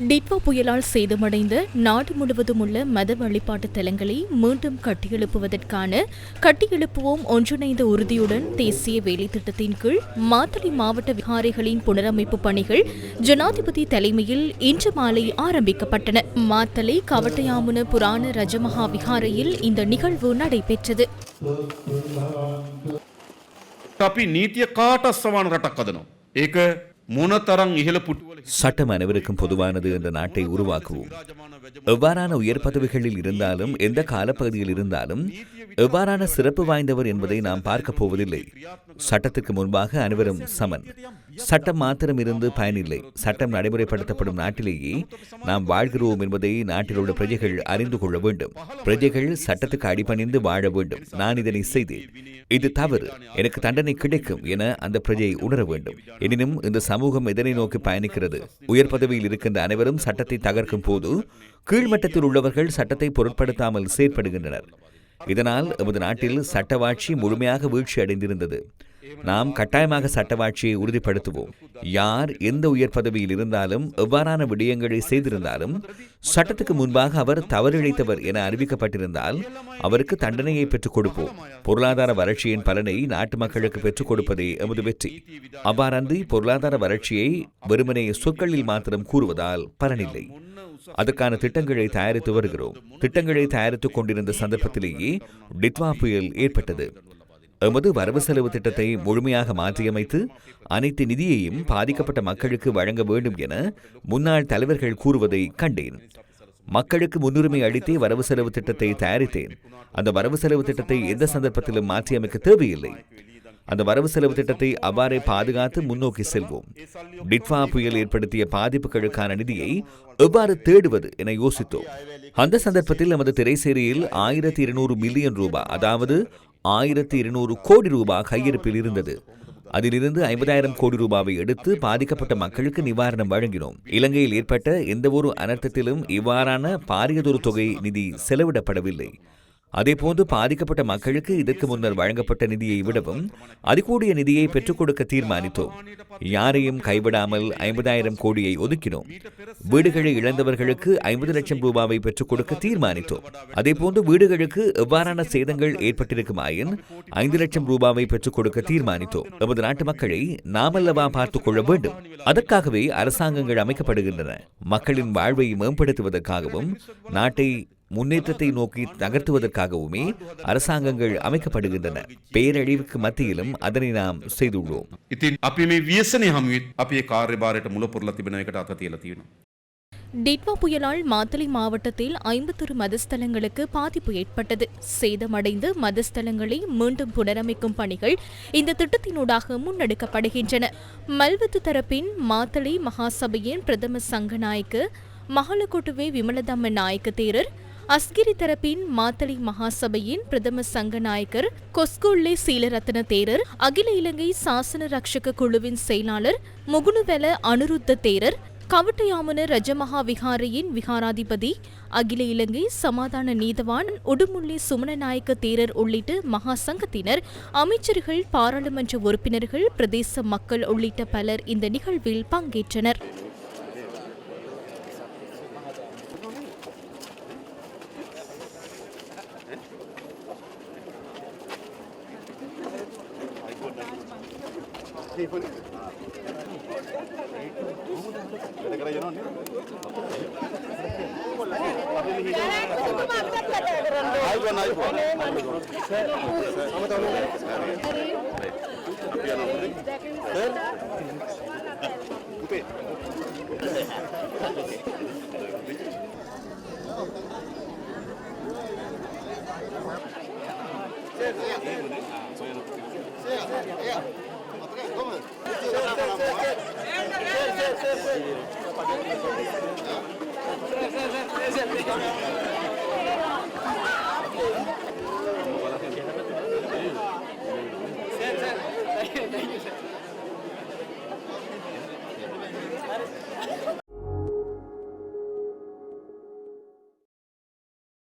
டிட்வா புயலால் சேதமடைந்த நாடு முழுவதும் உள்ள மத வழிபாட்டு தலங்களை மீண்டும் கட்டியெழுப்புவதற்கான கட்டியெழுப்புவோம் ஒன்றிணைந்த உறுதியுடன் தேசிய வேலை திட்டத்தின் கீழ் மாத்தளை மாவட்ட விகாரைகளின் புனரமைப்பு பணிகள் ஜனாதிபதி தலைமையில் இன்று மாலை ஆரம்பிக்கப்பட்டன மாத்தளை கவட்டையாமுன புராண ரஜமகா விகாரையில் இந்த நிகழ்வு நடைபெற்றது අපි නීතිය කාට අස්සවාන රටක් අදනවා. ඒක சட்டம் அனைவருக்கும் பொதுவானது என்ற நாட்டை உருவாக்குவோம். எவ்வாறான உயர் பதவிகளில் இருந்தாலும் எந்த காலப்பகுதியில் இருந்தாலும் எவ்வாறான சிறப்பு வாய்ந்தவர் என்பதை நாம் பார்க்க போவதில்லை. சட்டத்திற்கு முன்பாக அனைவரும் சமன். சட்டம் மாத்திரம் இருந்து பயனில்லை. சட்டம் நடைமுறைப்படுத்தப்படும் நாட்டிலேயே நாம் வாழ்கிறோம் என்பதை நாட்டில் உள்ள பிரஜைகள் அறிந்து கொள்ள வேண்டும். பிரஜைகள் சட்டத்துக்கு அடிபணிந்து வாழ வேண்டும். நான் இதனை செய்தேன். இது தவறு. எனக்கு தண்டனை கிடைக்கும் என அந்த பிரஜை உணர வேண்டும். எனினும் இந்த சமூகம் எதனை நோக்கி பயணிக்கிறது? உயர் பதவியில் இருக்கின்ற அனைவரும் சட்டத்தை தகர்க்கும் போது கீழ்மட்டத்தில் உள்ளவர்கள் சட்டத்தை பொருட்படுத்தாமல் செயற்படுகின்றனர். இதனால் எமது நாட்டில் சட்டவாட்சி முழுமையாக வீழ்ச்சி அடைந்திருந்தது நாம் கட்டாயமாக சட்டவாட்சியை உறுதிப்படுத்துவோம். யார் எந்த உயர் பதவியில் இருந்தாலும் எவ்வாறான விடயங்களை செய்திருந்தாலும் சட்டத்துக்கு முன்பாக அவர் தவறிழைத்தவர் என அறிவிக்கப்பட்டிருந்தால் அவருக்கு தண்டனையை பெற்றுக் கொடுப்போம். பொருளாதார வறட்சியின் பலனை நாட்டு மக்களுக்கு பெற்றுக் கொடுப்பதே எமது வெற்றி. அவ்வாறன்றி பொருளாதார வறட்சியை வெறுமனே சொற்களில் மாத்திரம் கூறுவதால் பலனில்லை. அதற்கான திட்டங்களை தயாரித்து வருகிறோம். திட்டங்களை தயாரித்துக் கொண்டிருந்த சந்தர்ப்பத்திலேயே டித்வா புயல் ஏற்பட்டது. எமது வரவு செலவு திட்டத்தை முழுமையாக மாற்றியமைத்து அனைத்து நிதியையும் பாதிக்கப்பட்ட மக்களுக்கு வழங்க வேண்டும் என முன்னாள் தலைவர்கள் கூறுவதை கண்டேன். மக்களுக்கு முன்னுரிமை அளித்தே வரவு செலவு திட்டத்தை தயாரித்தேன். அந்த வரவு செலவு திட்டத்தை எந்த சந்தர்ப்பத்திலும் மாற்றியமைக்க தேவையில்லை. அந்த வரவு செலவு திட்டத்தை அவ்வாறே பாதுகாத்து முன்னோக்கி செல்வோம். டிட்வா புயல் ஏற்படுத்திய பாதிப்புகளுக்கான நிதியை எவ்வாறு தேடுவது என யோசித்தோம். அந்த சந்தர்ப்பத்தில் நமது திரைசேரியில் ஆயிரத்தி இருநூறு மில்லியன் ரூபாய் அதாவது ஆயிரத்தி இருநூறு கோடி ரூபாய் கையிருப்பில் இருந்தது. அதிலிருந்து ஐம்பதாயிரம் கோடி ரூபாவை எடுத்து பாதிக்கப்பட்ட மக்களுக்கு நிவாரணம் வழங்கினோம். இலங்கையில் ஏற்பட்ட எந்தவொரு அனர்த்தத்திலும் இவ்வாறான பாரியதொரு தொகை நிதி செலவிடப்படவில்லை. அதேபோன்று பாதிக்கப்பட்ட மக்களுக்கு இதற்கு முன்னர் வழங்கப்பட்ட நிதியை விடவும் அதிகூடிய நிதியை பெற்றுக் கொடுக்க தீர்மானித்தோம். யாரையும் கைவிடாமல் ஐம்பதாயிரம் கோடியை ஒதுக்கினோம். வீடுகளை இழந்தவர்களுக்கு ஐம்பது லட்சம் ரூபாவை பெற்றுக் கொடுக்க தீர்மானித்தோம். அதேபோன்று வீடுகளுக்கு எவ்வாறான சேதங்கள் ஏற்பட்டிருக்குமாயின் ஐந்து லட்சம் ரூபாவை பெற்றுக் கொடுக்க தீர்மானித்தோம். எமது நாட்டு மக்களை நாமல்லவா பார்த்துக் கொள்ள வேண்டும். அதற்காகவே அரசாங்கங்கள் அமைக்கப்படுகின்றன. மக்களின் வாழ்வை மேம்படுத்துவதற்காகவும் நாட்டை முன்னேற்றத்தை நோக்கி நகர்த்துவதற்காகவுமே அரசாங்கங்கள் அமைக்கப்படுகின்றன. பேரழிவுக்கு மத்தியிலும் அதனை நாம் செய்துள்ளோம். டிட்வா புயலால் மாத்தளை மாவட்டத்தில் ஐம்பத்தொரு மதஸ்தலங்களுக்கு பாதிப்பு ஏற்பட்டது சேதமடைந்து மதஸ்தலங்களை மீண்டும் புனரமைக்கும் பணிகள் இந்த திட்டத்தினூடாக முன்னெடுக்கப்படுகின்றன மல்வத்து தரப்பின் மாத்தளை மகாசபையின் பிரதம சங்கநாயக்கு மகளக்குட்டுவே விமலதம்ம நாயக்க தேரர் அஸ்கிரி தரப்பின் மாத்தளை மகாசபையின் பிரதம சங்கநாயகர் கொஸ்கொள்ளே சீலரத்ன தேரர் அகில இலங்கை சாசன ரக்ஷக குழுவின் செயலாளர் முகுணுவெல அனுருத்த தேரர் கவட்டையாமன ரஜமகா விகாரையின் விகாராதிபதி அகில இலங்கை சமாதான நீதவான் உடுமுள்ளி சுமணநாயக்க தேரர் உள்ளிட்ட மகா சங்கத்தினர் அமைச்சர்கள் பாராளுமன்ற உறுப்பினர்கள் பிரதேச மக்கள் உள்ளிட்ட பலர் இந்த நிகழ்வில் பங்கேற்றனர். Yeah. Sir, sir, sir, sir.